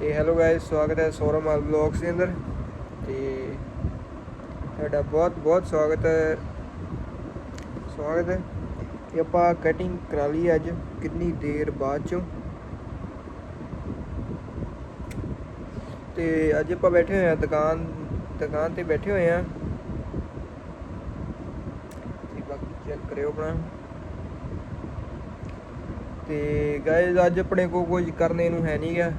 ਤੇ hello guys ਸਵਾਗਤ ਹੈ ਸੌਰਵ ਮਾਲ ਬਲੌਗਸ ਦੇ ਅੰਦਰ। ਤੇ ਤੁਹਾਡਾ ਬਹੁਤ ਬਹੁਤ ਸਵਾਗਤ ਹੈ। ਸਵਾਗਤ ਹੈ ਤੇ ਆਪਾਂ ਕਟਿੰਗ ਕਰਾ ਲਈ ਅੱਜ, ਕਿੰਨੀ ਦੇਰ ਬਾਅਦ ਚੋਂ। ਤੇ ਅੱਜ ਆਪਾਂ ਬੈਠੇ ਹੋਏ ਆ ਦੁਕਾਨ ਦੁਕਾਨ ਤੇ ਬੈਠੇ ਹੋਏ ਆ ਤੇ ਬਾਕੀ ਚੈੱਕ ਕਰਿਓ ਆਪਣਾ। ਤੇ ਗਾਇਜ਼ ਅੱਜ ਆਪਣੇ ਕੋ ਕੁਝ ਕਰਨੇ ਨੂੰ ਹੈ ਨਹੀਂ ਗਿਆ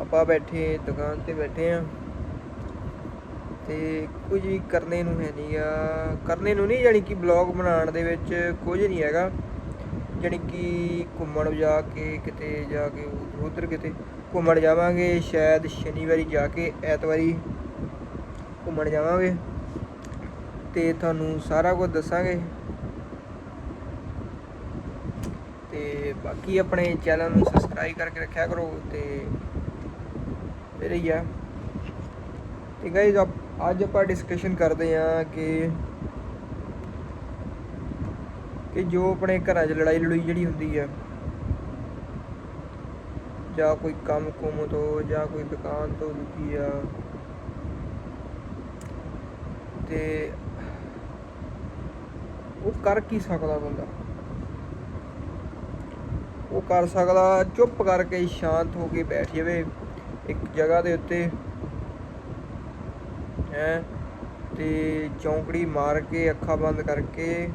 ਆਪਾਂ ਬੈਠੇ, ਦੁਕਾਨ ਤੇ ਬੈਠੇ ਆ। ਤੇ ਕੁਝ ਵੀ ਕਰਨੇ ਨੂੰ ਹੈ ਨਹੀਂ ਆ। ਕਰਨੇ ਨੂੰ ਨਹੀਂ ਜਾਨੀ ਕਿ ਬਲੌਗ ਬਣਾਉਣ ਦੇ ਵਿੱਚ ਕੁਝ ਨਹੀਂ ਹੈਗਾ। ਜਾਨੀ ਕਿ ਘੁੰਮਣ ਜਾ ਕੇ ਕਿਤੇ ਜਾ ਕੇ, ਉਧਰ ਕਿਤੇ ਘੁੰਮਣ ਜਾਵਾਂਗੇ, ਸ਼ਾਇਦ ਸ਼ਨੀਵਾਰੀ ਜਾ ਕੇ ਐਤਵਾਰੀ ਘੁੰਮਣ ਜਾਵਾਂਗੇ। ਤੇ ਤੁਹਾਨੂੰ ਸਾਰਾ ਕੁਝ ਦੱਸਾਂਗੇ। ਤੇ ਬਾਕੀ ਆਪਣੇ ਚੈਨਲ ਨੂੰ ਸਬਸਕ੍ਰਾਈਬ ਕਰਕੇ ਰੱਖਿਆ ਕਰੋ ਤੇ ਫਿਰ ਆ। ਤੇ ਗਾਇਜ਼ ਅੱਜ ਆਪਾਂ ਡਿਸਕਸ਼ਨ ਕਰਦੇ ਆ ਕਿ ਕਿ ਜੋ ਆਪਣੇ ਘਰਾਂ 'ਚ ਲੜਾਈ ਲੜੂਈ ਜਿਹੜੀ ਹੁੰਦੀ ਆ, ਜਾਂ ਕੋਈ ਕੰਮ ਕੁਮ ਤੋਂ, ਜਾਂ ਕੋਈ ਦੁਕਾਨ ਤੋਂ ਦੁਖੀ ਆ। ਤੇ ਉਹ ਕਰ ਕੀ ਸਕਦਾ ਬੰਦਾ? ਉਹ ਕਰ ਸਕਦਾ ਚੁੱਪ ਕਰਕੇ ਸ਼ਾਂਤ ਹੋ ਕੇ ਬੈਠ ਜਾਵੇ। ਇੱਕ ਜਗ੍ਹਾ ਦੇ ਉੱਤੇ ਹੈ ਤੇ ਚੌਂਕੜੀ ਮਾਰ ਕੇ, ਅੱਖਾਂ ਬੰਦ ਕਰਕੇ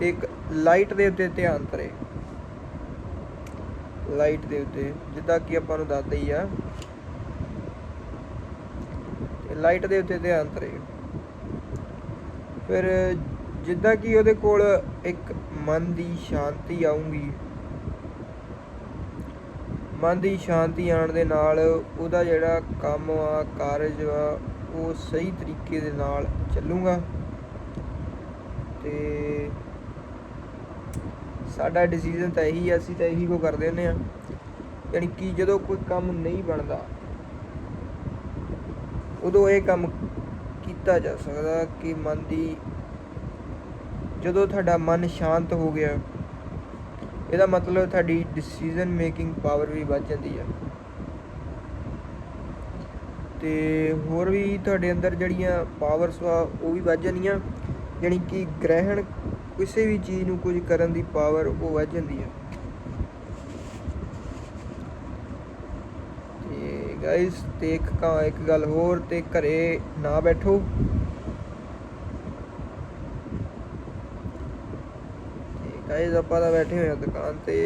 ਤੇ ਇੱਕ ਲਾਈਟ ਦੇ ਉੱਤੇ ਧਿਆਨ ਧਰੇ। ਲਾਈਟ ਦੇ ਉੱਤੇ, ਜਿੱਦਾਂ ਕਿ ਆਪਾਂ ਨੂੰ ਦੱਸਦੇ ਹੀ ਆ। ਤੇ ਲਾਈਟ ਦੇ ਉੱਤੇ ਧਿਆਨ ਧਰੇ। ਫਿਰ ਜਿੱਦਾਂ ਕਿ ਉਹਦੇ ਕੋਲ ਇੱਕ ਮਨ ਦੀ ਸ਼ਾਂਤੀ ਆਉਂਗੀ ਮਨ ਦੀ ਸ਼ਾਂਤੀ ਆਉਣ ਦੇ ਨਾਲ ਉਹਦਾ ਜਿਹੜਾ ਕੰਮ ਆ, ਕਾਰਜ ਆ, ਉਹ ਸਹੀ ਤਰੀਕੇ ਦੇ ਨਾਲ ਚੱਲੂਗਾ। ਤੇ ਸਾਡਾ ਡਿਸੀਜਨ ਤਾਂ ਇਹੀ ਆ, ਅਸੀਂ ਤਾਂ ਇਹੀ ਕੋ ਕਰਦੇ ਹੁੰਦੇ ਆ। ਯਾਨੀ ਕਿ ਜਦੋਂ ਕੋਈ ਕੰਮ ਨਹੀਂ ਬਣਦਾ, ਉਦੋਂ ਇਹ ਕੰਮ ਕੀਤਾ ਜਾ ਸਕਦਾ ਕਿ ਮਨ ਦੀ, ਜਦੋਂ ਤੁਹਾਡਾ ਮਨ ਸ਼ਾਂਤ ਹੋ ਗਿਆ ਇਹਦਾ ਮਤਲਬ ਤੁਹਾਡੀ ਡਿਸੀਜਨ ਮੇਕਿੰਗ ਪਾਵਰ ਵੀ ਵੱਧ ਜਾਂਦੀ ਆ। ਤੇ ਹੋਰ ਵੀ ਤੁਹਾਡੇ ਅੰਦਰ ਜਿਹੜੀਆਂ ਪਾਵਰਸ ਆ, ਉਹ ਵੀ ਵੱਧ ਜਾਂਦੀਆਂ। ਯਾਨੀ ਕਿ ਗ੍ਰਹਿਣ ਕਿਸੇ ਵੀ ਚੀਜ਼ ਨੂੰ ਕੁਝ ਕਰਨ ਦੀ ਪਾਵਰ ਉਹ ਵੱਧ ਜਾਂਦੀ ਆ। ਤੇ ਗਾਇਸ ਤੇ ਇੱਕ ਇੱਕ ਗੱਲ ਹੋਰ, ਤੇ ਘਰੇ ਨਾ ਬੈਠੋ। ਗਾਇਜ਼ ਆਪਾਂ ਤਾਂ ਬੈਠੇ ਹੋਏ ਆ ਦੁਕਾਨ ਤੇ।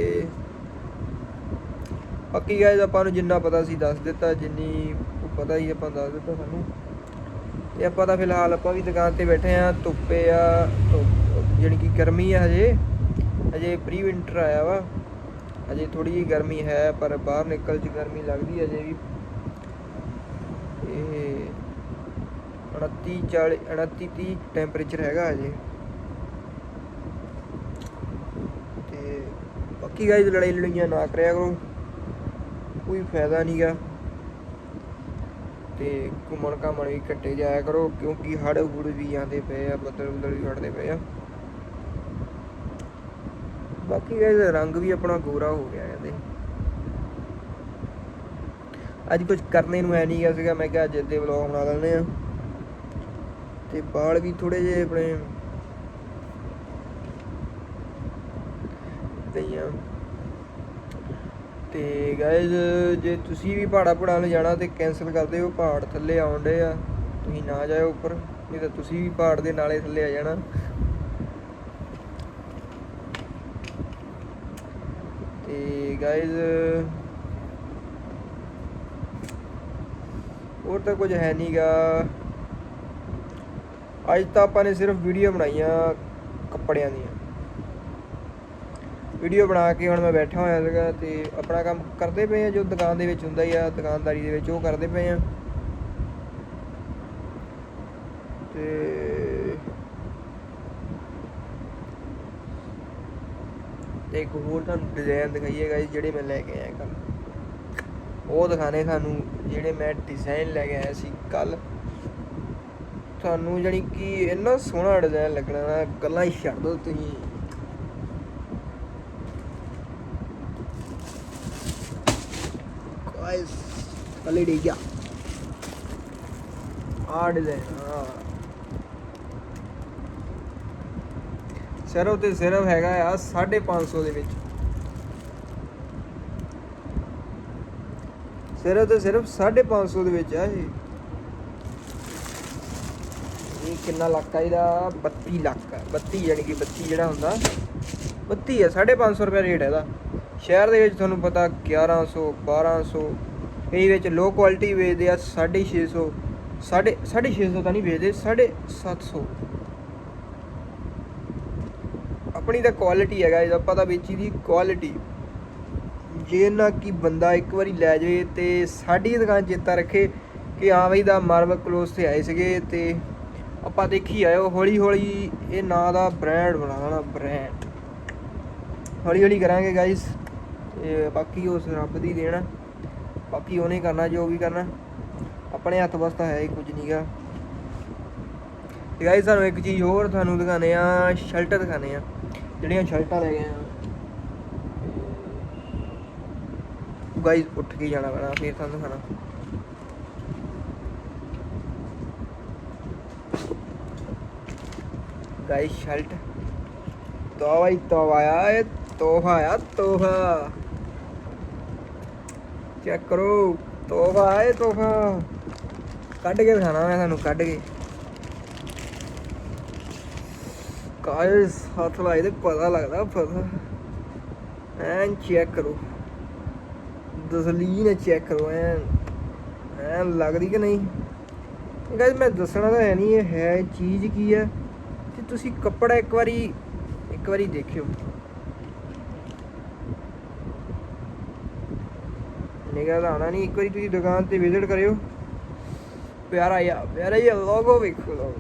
ਬਾਕੀ ਗਾਇਜ਼ ਆਪਾਂ ਨੂੰ ਜਿੰਨਾ ਪਤਾ ਸੀ ਦੱਸ ਦਿੱਤਾ, ਜਿੰਨੀ ਪਤਾ ਹੀ ਆਪਾਂ ਦੱਸ ਦਿੱਤਾ ਸਾਨੂੰ। ਤੇ ਆਪਾਂ ਤਾਂ ਫਿਲਹਾਲ ਆਪਾਂ ਵੀ ਦੁਕਾਨ ਤੇ ਬੈਠੇ ਆ ਧੁੱਪੇ ਆ ਜਿਹੜੀ ਕਿ ਗਰਮੀ ਆ ਹਜੇ। ਹਜੇ ਪ੍ਰੀ ਵਿੰਟਰ ਆਇਆ ਵਾ। ਹਜੇ ਥੋੜੀ ਜਿਹੀ ਗਰਮੀ ਹੈ, ਪਰ ਬਾਹਰ ਨਿਕਲ ਚ ਗਰਮੀ ਲੱਗਦੀ ਹਜੇ ਵੀ। ਇਹ 29 40 29 30 ਟੈਂਪਰੇਚਰ ਹੈਗਾ ਹਜੇ ਤੇ ਬਾਕੀ ਗਾਇਜ਼ ਲੜਾਈ ਲੜਾਈਆਂ ਨਾ ਕਰਿਆ ਕਰੋ। ਕੋਈ ਫਾਇਦਾ ਨਹੀਂਗਾ ਤੇ ਘੁੰਮਣ ਘਾਮਣ ਵੀ ਘੱਟੇ ਜਾਇਆ ਕਰੋ, ਕਿਉਂਕਿ ਹੜ ਹੁੜ ਵੀ ਆਂਦੇ ਪਏ ਆ, ਬੱਦਲ ਬੱਦਲ ਵੀ ਫੜਦੇ ਪਏ ਆ। ਬਾਕੀ ਗਾਇਜ਼ ਰੰਗ ਵੀ ਆਪਣਾ ਗੋਰਾ ਹੋ ਗਿਆ ਕਹਿੰਦੇ ਅੱਜ ਕੁਝ ਕਰਨੇ ਨੂੰ ਐ ਨਹੀਂ ਗਿਆ ਸੀਗਾ, ਮੈਂ ਕਿਹਾ ਅੱਜ ਦੇ ਵਲੌਗ ਬਣਾ ਲੈਣੇ ਆ ਤੇ ਬਾਲ ਵੀ ਥੋੜੇ ਜਿਹੇ ਆਪਣੇ ਤੇ ਗਾਇਜ਼ ਜੇ ਤੁਸੀਂ ਵੀ ਪਹਾੜਾ ਪਹਾੜਾਂ ਨੂੰ ਜਾਣਾ ਤੇ ਕੈਨਸਲ ਕਰ ਦਿਓ, ਪਹਾੜ ਥੱਲੇ ਆਉਣ ਡੇ ਆ। ਤੁਸੀਂ ਨਾ ਜਾਇਓ ਉੱਪਰ, ਨਹੀਂ ਤਾਂ ਤੁਸੀਂ ਵੀ ਪਹਾੜ ਦੇ ਨਾਲੇ ਥੱਲੇ ਆ ਜਾਣਾ। ਤੇ ਗਾਇਜ਼ ਹੋਰ ਤਾਂ ਕੁਝ ਹੈ ਨਹੀਂਗਾ ਅੱਜ ਤਾਂ ਆਪਾਂ ਨੇ ਸਿਰਫ ਵੀਡੀਓ ਬਣਾਈਆਂ ਕੱਪੜਿਆਂ ਦੀਆਂ। ਵੀਡੀਓ ਬਣਾ ਕੇ ਹੁਣ ਮੈਂ ਬੈਠਾ ਹੋਇਆ ਸੀਗਾ ਤੇ ਆਪਣਾ ਕੰਮ ਕਰਦੇ ਪਏ ਆ, ਜੋ ਦੁਕਾਨ ਦੇ ਵਿੱਚ ਹੁੰਦਾ ਹੀ ਆ, ਦੁਕਾਨਦਾਰੀ ਦੇ ਵਿੱਚ ਉਹ ਕਰਦੇ ਪਏ ਆ। ਤੇ ਤੇ ਇੱਕ ਹੋਰ ਤੁਹਾਨੂੰ ਡਿਜ਼ਾਈਨ ਦਿਖਾਈਏ ਗਾਇਸ ਜਿਹੜੇ ਮੈਂ ਲੈ ਕੇ ਆਇਆ ਕੱਲ ਉਹ ਦਿਖਾਣੇ ਤੁਹਾਨੂੰ ਜਿਹੜੇ ਮੈਂ ਡਿਜ਼ਾਈਨ ਲੈ ਕੇ ਆਇਆ ਸੀ ਕੱਲ ਤੁਹਾਨੂੰ ਜਾਨੀ ਕਿ ਇੰਨਾ ਸੋਹਣਾ ਡਿਜ਼ਾਈਨ ਲੱਗਣਾ ਨਾ, ਗੱਲਾਂ ਹੀ ਛੱਡ ਦੋ ਤੁਸੀਂ। ਗਾਇਸ ਕੱਲੇ ਡੀ ਗਿਆ ਆ ਡਿਜ਼ਾਈਨ ਆ ਸਿਰਫ ਤੇ ਸਿਰਫ ਹੈਗਾ ਆ 550 ਦੇ ਵਿੱਚ। ਸਿਰਫ ਤੇ ਸਿਰਫ 550 ਦੇ ਵਿੱਚ ਆ ਇਹ। ਇਹ ਕਿੰਨਾ ਲੱਖ ਆ ਇਹਦਾ? 32 ਲੱਖ ਆ। 32 ਯਾਨੀ ਕਿ 32 ਜਿਹੜਾ ਹੁੰਦਾ। 32 ਹੈ 550 ਰੁਪਏ ਰੇਟ ਹੈ ਇਹਦਾ। ਸ਼ਹਿਰ ਦੇ ਵਿੱਚ ਤੁਹਾਨੂੰ ਪਤਾ 1100 1200 ਇਹਦੇ ਵਿੱਚ ਲੋ ਕੁਆਲਿਟੀ ਵੇਚਦੇ ਆ 650 ਸਾਢੇ 650 ਤਾਂ ਨਹੀਂ ਵੇਚਦੇ 750 ਆਪਣੀ ਤਾਂ ਕੁਆਲਿਟੀ ਹੈਗਾ ਇਹਦਾ ਪਤਾ ਵੇਚੀ ਦੀ ਕੁਆਲਿਟੀ ਜੇ ਨਾ ਕਿ ਬੰਦਾ ਇੱਕ ਵਾਰੀ ਲੈ ਜਾਵੇ ਤੇ ਸਾਡੀ ਦੁਕਾਨ ਚੇਤਾ ਰੱਖੇ ਕਿ ਹਾਂ ਬਈ ਦਾ ਮਾਰਵਲ ਕਲੋਸ ਤੇ ਆਏ ਸੀਗੇ ਤੇ ਆਪਾਂ ਦੇਖੀ ਆਇਓ ਹੌਲੀ ਹੌਲੀ ਇਹ ਨਾਂ ਦਾ ਬ੍ਰਾਂਡ ਬਣਾਉਣਾ ਬ੍ਰਾਂਡ ਹੌਲੀ ਹੌਲੀ ਕਰਾਂਗੇ ਗਾਇਸ ਤੇ ਬਾਕੀ ਉਸ ਰੱਬ ਦੀ ਦੇਣ ਬਾਕੀ ਉਹਨੇ ਕਰਨਾ ਜੋ ਵੀ ਕਰਨਾ। ਆਪਣੇ ਹੱਥ ਬਸ ਹੈ ਹੀ ਕੁਝ ਨਹੀਂਗਾ ਤੇ ਗਾਇਸ ਸਾਨੂੰ ਇੱਕ ਚੀਜ਼ ਹੋਰ ਤੁਹਾਨੂੰ ਦਿਖਾਣੇ ਆ ਸ਼ਰਟ ਦਿਖਾਣੇ ਆ ਜਿਹੜੀਆਂ ਸ਼ਰਟਾਂ ਲੈ ਗਏ ਆ। ਗਾਇਸ ਉੱਠ ਕੇ ਜਾਣਾ ਪੈਣਾ। ਫੇਰ ਤੁਹਾਨੂੰ ਦਿਖਾਣਾ ਗਾਇਸ ਸ਼ਰਟ। ਤੋਹਫਾ ਹੀ ਤੋਹਫਾ ਆ ਇਹ ਤੋਹਫਾ ਆ, ਤੋਹਫਾ। ਚੈੱਕ ਕਰੋ। ਤੋਹਫਾ ਆਏ ਇਹ ਤੋਹਫਾ। ਕੱਢ ਕੇ ਦਿਖਾਣਾ ਮੈਂ ਤੁਹਾਨੂੰ, ਕੱਢ ਕੇ। ਗਾਇਸ ਹੱਥ ਲਾਏ ਤੇ ਪਤਾ ਲੱਗਦਾ, ਪਤਾ। ਐਨ ਚੈੱਕ ਕਰੋ। ਦਸਲੀਨ ਚੈੱਕ ਕਰੋ, ਐਨ। ਐਨ ਲੱਗਦੀ ਕਿ ਨਹੀਂ? ਗਾਇਸ ਮੈਂ ਦੱਸਣਾ ਤਾਂ ਹੈ ਨਹੀਂ, ਇਹ ਹੈ, ਚੀਜ਼ ਕੀ ਹੈ? ਤੇ ਤੁਸੀਂ ਕੱਪੜਾ ਇੱਕ ਵਾਰੀ ਇੱਕ ਵਾਰੀ ਦੇਖਿਓ। ਨਿਗਾਹ ਤਾਂ ਆਉਣਾ ਨਹੀਂ, ਇੱਕ ਵਾਰੀ ਤੁਸੀਂ ਦੁਕਾਨ ਤੇ ਵਿਜ਼ਿਟ ਕਰਿਓ। ਪਿਆਰਾ ਆ ਪਿਆਰਾ ਜਿਹਾ ਲੋਗੋ ਵੇਖੋ ਲੋਗੋ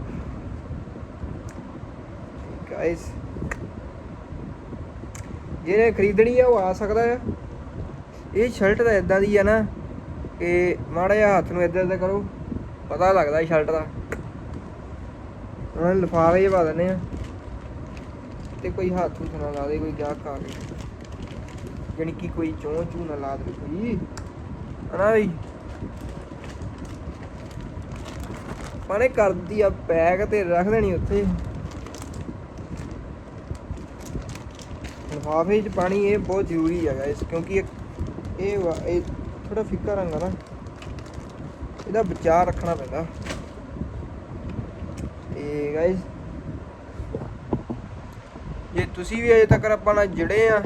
ਗਾਇਸ ਜਿਹਨੇ ਖਰੀਦਣੀ ਆ ਉਹ ਆ ਸਕਦਾ ਆ। ਇਹ ਸ਼ਰਟ ਤਾਂ ਇਦਾਂ ਦੀ ਆ ਨਾ ਕਿ ਮਾੜਾ ਜਿਹਾ ਹੱਥ ਨੂੰ ਇਦਾਂ ਇਦਾਂ ਕਰੋ, ਪਤਾ ਲੱਗਦਾ ਸ਼ਰਟ ਦਾ। ਉਹਨਾਂ ਲਿਫਾਵੇ ਜਿਹੇ ਪਾ ਦਿੰਦੇ ਆ। ਤੇ ਕੋਈ ਹੱਥ ਹੁੱਥ ਨਾ ਲਾ ਦੇ, ਕੋਈ ਗਾਹਕ ਆ ਕੇ। ਜਾਣੀ ਕਿ ਕੋਈ ਚੋਂ ਚੂ ਨਾ ਲਾ ਦੇ ਕੋਈ। ਹਨਾ ਬਈ ਪਾਣੇ ਕਰਦੀ ਆ ਪੈਕ ਤੇ ਰੱਖ ਦੇਣੀ ਉੱਥੇ। ਲਿਫਾਫੇ 'ਚ ਪਾਣੀ ਇਹ ਬਹੁਤ ਜ਼ਰੂਰੀ ਹੈਗਾ ਇਸ, ਕਿਉਂਕਿ ਇਹ ਇਹ ਥੋੜਾ ਫਿੱਕਾ ਰੰਗ ਆ ਨਾ। ਇਹਦਾ ਬਚਾਅ ਰੱਖਣਾ ਪੈਂਦਾ। ਤੇ ਗਾਇਸ ਜੇ ਤੁਸੀਂ ਵੀ ਅਜੇ ਤੱਕ ਆਪਾਂ ਨਾਲ ਜੁੜੇ ਆ,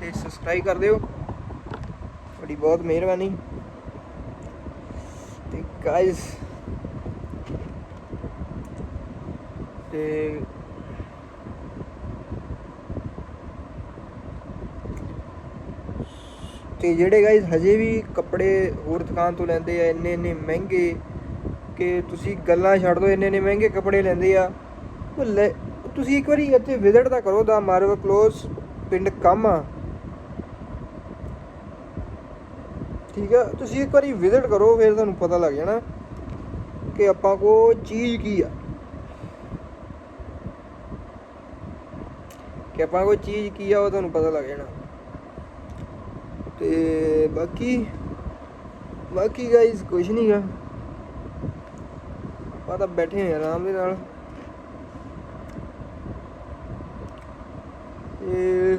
ਤੇ ਸਬਸਕ੍ਰਾਈਬ ਕਰ ਦਿਓ। ਤੁਹਾਡੀ ਬਹੁਤ ਮਿਹਰਬਾਨੀ। ਗਾਇਸ ਤੇ ਤੇ ਜਿਹੜੇ ਗਾਇਸ ਹਜੇ ਵੀ ਕੱਪੜੇ ਹੋਰ ਦੁਕਾਨ ਤੋਂ ਲੈਂਦੇ ਆ ਇੰਨੇ ਇੰਨੇ ਮਹਿੰਗੇ ਕਿ ਤੁਸੀਂ ਗੱਲਾਂ ਛੱਡ ਦਿਓ ਇੰਨੇ ਇੰਨੇ ਮਹਿੰਗੇ ਕੱਪੜੇ ਲੈਂਦੇ ਆ। ਤੁਸੀਂ ਇੱਕ ਵਾਰੀ ਇੱਥੇ ਵਿਜ਼ਿਟ ਤਾਂ ਕਰੋ ਦਾ ਮਾਰਵਲ ਕਲੋਸ ਪਿੰਡ ਕਾਮਾ ਠੀਕ ਆ? ਤੁਸੀਂ ਇੱਕ ਵਾਰੀ ਵਿਜ਼ਿਟ ਕਰੋ, ਫਿਰ ਤੁਹਾਨੂੰ ਪਤਾ ਲੱਗ ਜਾਣਾ ਕਿ ਆਪਾਂ ਕੋ ਚੀਜ਼ ਕੀ ਆ। ਕਿ ਆਪਾਂ ਕੋ ਚੀਜ਼ ਕੀ ਆ, ਉਹ ਤੁਹਾਨੂੰ ਪਤਾ ਲੱਗ ਜਾਣਾ। ਤੇ ਬਾਕੀ ਬਾਕੀ ਗਾਇਸ ਕੁਝ ਨਹੀਂ ਗਾ। ਆਪਾਂ ਤਾਂ ਬੈਠੇ ਹੋਏ ਆ ਆਰਾਮ ਦੇ ਨਾਲ। ਤੇ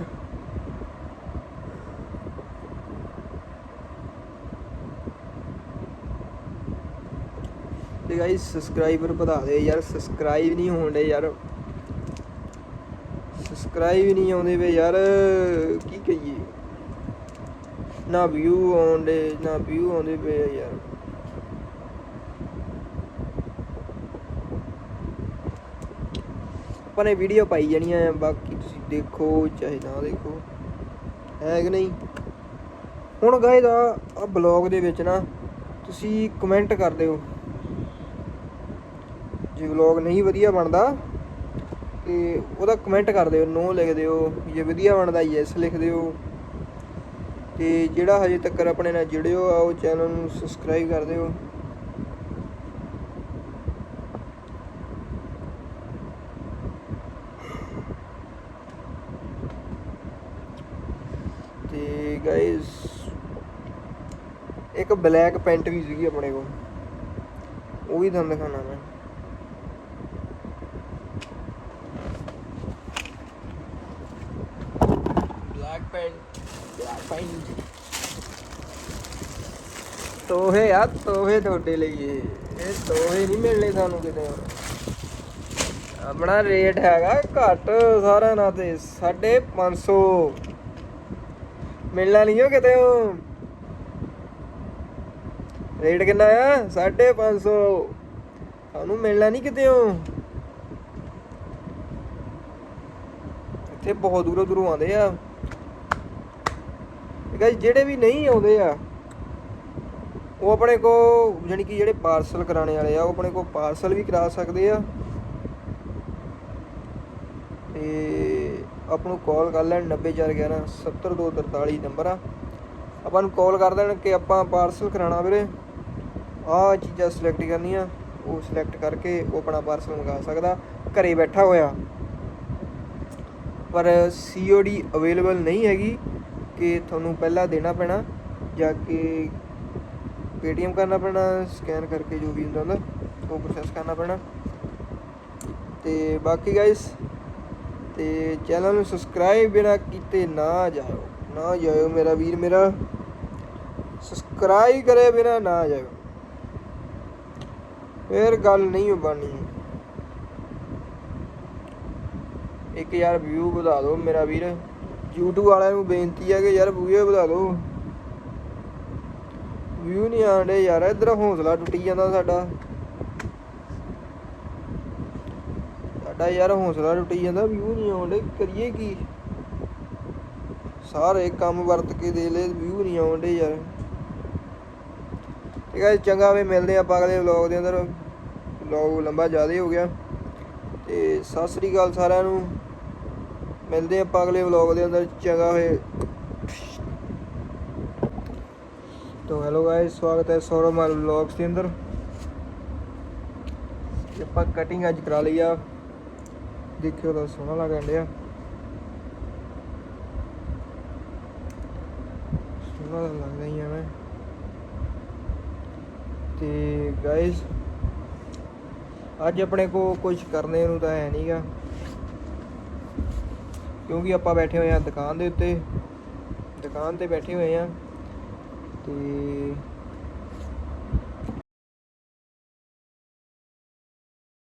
ਤੇ ਗਾਇਸ ਸਬਸਕ੍ਰਾਈਬਰ ਵਧਾ ਦੇ ਯਾਰ ਸਬਸਕ੍ਰਾਈਬ ਨਹੀਂ ਹੋਣ ਡੇ ਯਾਰ। ਸਬਸਕ੍ਰਾਈਬ ਨਹੀਂ ਆਉਂਦੇ ਵੇ ਯਾਰ, ਕੀ ਕਹੀਏ? ਨਾ ਵਿਊ ਆਉਂਦੇ ਨਾ ਵਿਊ ਆਉਂਦੇ ਪਏ ਯਾਰ। ਆਪਾਂ ਨੇ ਵੀਡੀਓ ਪਾਈ ਜਾਣੀਆਂ ਬਾਕੀ ਤੁਸੀਂ ਦੇਖੋ, ਚਾਹੇ ਨਾ ਦੇਖੋ। ਹੈ ਕਿ ਨਹੀਂ? ਹੁਣ ਗਾਇਸ ਆ ਆ ਬਲੌਗ ਦੇ ਵਿੱਚ ਨਾ ਤੁਸੀਂ ਕਮੈਂਟ ਕਰ ਦਿਓ। ਜੇ ਵਲੌਗ ਨਹੀਂ ਵਧੀਆ ਬਣਦਾ, ਤੇ ਉਹਦਾ ਕਮੈਂਟ ਕਰ ਦਿਓ, ਨੋ ਲਿਖ ਦਿਓ, ਜੇ ਵਧੀਆ ਬਣਦਾ ਯੈਸ ਲਿਖ ਦਿਓ। ਤੇ ਜਿਹੜਾ ਹਜੇ ਤੱਕ ਆਪਣੇ ਨਾਲ ਜੁੜਿਓ ਆ, ਉਹ ਚੈਨਲ ਨੂੰ ਸਬਸਕ੍ਰਾਈਬ ਕਰ ਦਿਓ। ਤੇ ਗਾਇਸ ਇੱਕ ਬਲੈਕ ਪੈਂਟ ਵੀ ਸੀਗੀ ਆਪਣੇ ਕੋਲ। ਉਹ ਵੀ ਤੁਹਾਨੂੰ ਦਿਖਾਣਾ ਮੈਂ ਬਲੈਕ ਪੈਂਟ ਬਲੈਕ ਪੈਂਟ ਤੋਹੇ ਆ, ਤੋਹੇ ਤੁਹਾਡੇ ਲਈ ਇਹ। ਇਹ ਤੋਹੇ ਨਹੀਂ ਮਿਲਣੇ ਸਾਨੂੰ ਕਿਤੇ। ਆਪਣਾ ਰੇਟ ਹੈਗਾ ਘੱਟ ਸਾਰਿਆਂ ਨਾਲ ਤੇ 550 ਮਿਲਣਾ ਨਹੀਂ ਹੋ ਕਿਤੇ ਰੇਟ ਕਿੰਨਾ ਆ? 550 ਸਾਨੂੰ ਮਿਲਣਾ ਨਹੀਂ ਕਿਤੇ ਇੱਥੇ ਬਹੁਤ ਦੂਰੋਂ ਦੂਰੋਂ ਆਉਂਦੇ ਆ। ਜੀ ਜਿਹੜੇ ਵੀ ਨਹੀਂ ਆਉਂਦੇ ਆ, ਉਹ ਆਪਣੇ ਕੋ ਜਾਣੀ ਕਿ ਜਿਹੜੇ ਪਾਰਸਲ ਕਰਾਣੇ ਵਾਲੇ ਆ, ਉਹ ਆਪਣੇ ਕੋ ਪਾਰਸਲ ਵੀ ਕਰਾ ਸਕਦੇ ਆ। ਤੇ ਆਪਾਂ ਨੂੰ ਕਾਲ ਕਰ ਲੈਣ 90411 70243 ਨੰਬਰ ਆ। ਆਪਾਂ ਨੂੰ ਕਾਲ ਕਰ ਦੇਣ ਕਿ ਆਪਾਂ ਪਾਰਸਲ ਕਰਾਣਾ ਵੀਰੇ। ਆਹ ਚੀਜ਼ਾਂ ਸਿਲੈਕਟ ਕਰਨੀਆਂ, ਉਹ ਸਿਲੈਕਟ ਕਰਕੇ ਉਹ ਆਪਣਾ ਪਾਰਸਲ ਮੰਗਾ ਸਕਦਾ, ਘਰੇ ਬੈਠਾ ਹੋਇਆ। ਪਰ COD ਅਵੇਲੇਬਲ ਨਹੀਂ ਹੈਗੀ। ਕਿ ਤੁਹਾਨੂੰ ਪਹਿਲਾਂ ਦੇਣਾ ਪੈਣਾ ਜਾ ਕੇ ਪੇਟੀਐਮ ਕਰਨਾ ਪੈਣਾ, ਸਕੈਨ ਕਰਕੇ ਜੋ ਵੀ ਹੁੰਦਾ ਹੁੰਦਾ ਉਹ ਪ੍ਰੋਸੈਸ ਕਰਨਾ ਪੈਣਾ। ਤੇ ਬਾਕੀ ਗਾਇਸ ਤੇ ਚੈਨਲ ਨੂੰ ਸਬਸਕ੍ਰਾਈਬ ਬਿਨਾ ਕੀਤੇ ਨਾ ਜਾਓ ਨਾ ਜਾਇਓ ਮੇਰਾ ਵੀਰ ਮੇਰਾ। ਸਬਸਕ੍ਰਾਈਬ ਕਰੇ ਬਿਨਾ ਨਾ ਜਾਇਓ। ਫੇਰ ਗੱਲ ਨਹੀਂ ਹੋ ਬਾਨੀ ਇੱਕ ਯਾਰ ਵਿਊ ਵਧਾ ਦਿਓ ਮੇਰਾ ਵੀਰ। YouTube ਵਾਲਿਆਂ ਨੂੰ ਬੇਨਤੀ ਹੈ ਕਿ ਯਾਰ ਵਿਊ ਵਧਾ ਦਿਓ। ਵਿਊ ਨਹੀਂ ਆਉਂਦੇ ਯਾਰ, ਇਧਰ ਹੌਸਲਾ ਟੁੱਟੀ ਜਾਂਦਾ ਸਾਡਾ। ਸਾਡਾ ਯਾਰ ਹੌਸਲਾ ਟੁੱਟੀ ਜਾਂਦਾ ਵਿਊ ਨਹੀਂ ਆਉਂਦੇ ਕਰੀਏ ਕੀ? ਸਾਰੇ ਕੰਮ ਵਰਤ ਕੇ ਦੇ ਲੈ ਵਿਊ ਨਹੀਂ ਆਉਂਦੇ ਯਾਰ। ਠੀਕ ਹੈ ਚੰਗਾ ਵੇ ਮਿਲਦੇ ਆਪਾਂ ਅਗਲੇ ਵਲੌਗ ਦੇ ਅੰਦਰ। ਵਲੌਗ ਲੰਬਾ ਜ਼ਿਆਦਾ ਹੋ ਗਿਆ। ਤੇ ਸਤਿ ਸ੍ਰੀ ਅਕਾਲ ਸਾਰਿਆਂ ਨੂੰ। ਮਿਲਦੇ ਆਪਾਂ ਅਗਲੇ ਵਲੌਗ ਦੇ ਅੰਦਰ ਚੰਗਾ ਹੋਏ तो हेलो गाइस स्वागत है सौरभ माल व्लॉग्स के अंदर ਤੇ ਆਪਾਂ ਕਟਿੰਗ ਅੱਜ ਕਰਾ ਲਈ ਆ ਦੇਖਿਓ ਤਾਂ ਸੋਹਣਾ ਲੱਗਣ ਡਿਆ ਸੋਹਣਾ ਤਾਂ ਲੱਗਦਾ ਹੀ ਆ ਮੈਂ ਤੇ ਗਾਇਸ ਅੱਜ ਆਪਣੇ ਕੋ ਕੁਝ ਕਰਨੇ ਨੂੰ ਤਾਂ ਹੈ ਨਹੀਂਗਾ ਕਿਉਂਕਿ ਆਪਾਂ ਬੈਠੇ ਹੋਏ ਆ ਦੁਕਾਨ ਦੇ ਉੱਤੇ ਦੁਕਾਨ ਤੇ ਬੈਠੇ ਹੋਏ ਆ ਤੇ